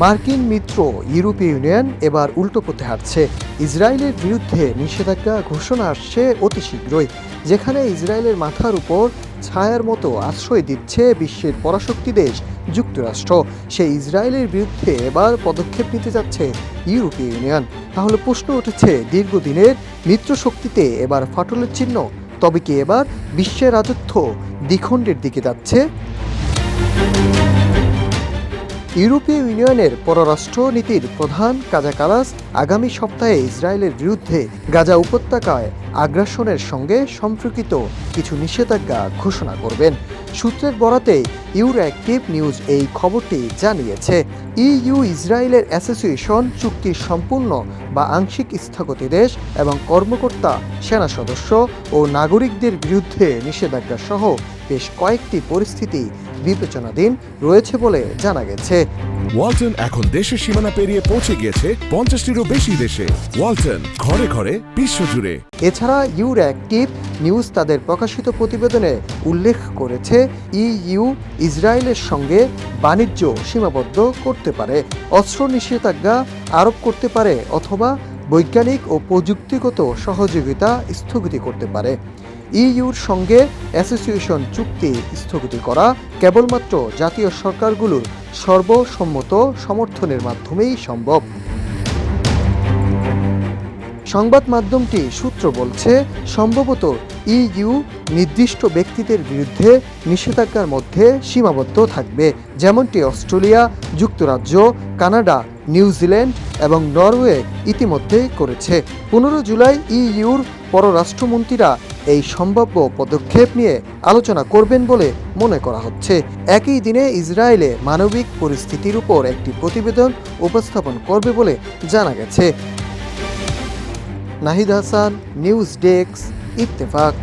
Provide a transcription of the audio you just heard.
মার্কিন মিত্র ইউরোপীয় ইউনিয়ন এবার উল্টো পথে হাঁটছে। ইসরায়েলের বিরুদ্ধে নিষেধাজ্ঞা ঘোষণা আসছে অতি শীঘ্রই, যেখানে ইসরায়েলের মাথার উপর ছায়ার মতো আশ্রয় দিচ্ছে বিশ্বের পরাশক্তি দেশ, যুক্তরাষ্ট্র। সেই ইসরায়েলের বিরুদ্ধে এবার পদক্ষেপ নিতে যাচ্ছে ইউরোপীয় ইউনিয়ন। তাহলে প্রশ্ন উঠেছে, দীর্ঘদিনের মিত্র শক্তিতে এবার ফাটলের চিহ্ন, তবে কি এবার বিশ্বের রাজত্ব দ্বিখণ্ডের দিকে যাচ্ছে? ইউরোপীয় ইউনিয়নের পররাষ্ট্র নীতির প্রধান কাজা কালাস আগামী সপ্তাহে ইসরায়েলের বিরুদ্ধে গাজা উপত্যকায় আগ্রাসনের সঙ্গে সম্পর্কিত কিছু নিষেধাজ্ঞা ঘোষণা করবেন। সূত্রের বরাতে ইউরো অ্যাক্টিভ নিউজ এই খবরটি জানিয়েছে ইইউ ইসরায়েলের অ্যাসোসিয়েশন চুক্তির সম্পূর্ণ বা আংশিক স্থগতি দেশ এবং কর্মকর্তা সেনা সদস্য ও নাগরিকদের বিরুদ্ধে নিষেধাজ্ঞা সহ বেশ কয়েকটি পরিস্থিতি বিবেচনাধীন রয়েছে বলে জানা গেছে। ওয়ালটন এখন দেশের সীমানা পেরিয়ে পৌঁছে গিয়েছে পঞ্চাশটিরও বেশি দেশে। ওয়ালটন ঘরে ঘরে বিশ্বজুড়ে। এছাড়া ইউরো অ্যাক্টিভ নিউজ তাদের প্রকাশিত প্রতিবেদনে উল্লেখ করেছে ইইউ ইসরায়েলের সঙ্গে বাণিজ্য সীমাবদ্ধ করতে পারে, অস্ত্র নিষেধাজ্ঞা আরোপ করতে পারে অথবা বৈজ্ঞানিক ও প্রযুক্তিগত সহযোগিতা স্থগিত করতে পারে। ইইউর সঙ্গে অ্যাসোসিয়েশন চুক্তি স্থগিত করা কেবলমাত্র জাতীয় সরকারগুলোর সর্বসম্মত সমর্থনের মাধ্যমেই সম্ভব। সংবাদ মাধ্যমটি সূত্র বলছে, সম্ভবত ইইউ নির্দিষ্ট ব্যক্তিদের বিরুদ্ধে নিষেধাজ্ঞার মধ্যে সীমাবদ্ধ থাকবে। যেমনটি অস্ট্রেলিয়া, যুক্তরাজ্য, কানাডা নিউজিল্যান্ড এবং নরওয়ে ইতিমধ্যে করেছে। পনেরো জুলাই ইইউর পররাষ্ট্রমন্ত্রীরা এই সম্ভাব্য পদক্ষেপ নিয়ে আলোচনা করবেন বলে মনে করা হচ্ছে। একই দিনে ইসরায়েলে মানবিক পরিস্থিতির উপর একটি প্রতিবেদন উপস্থাপন করবে বলে জানা গেছে। Nahid Hasan news desk Ittefaq.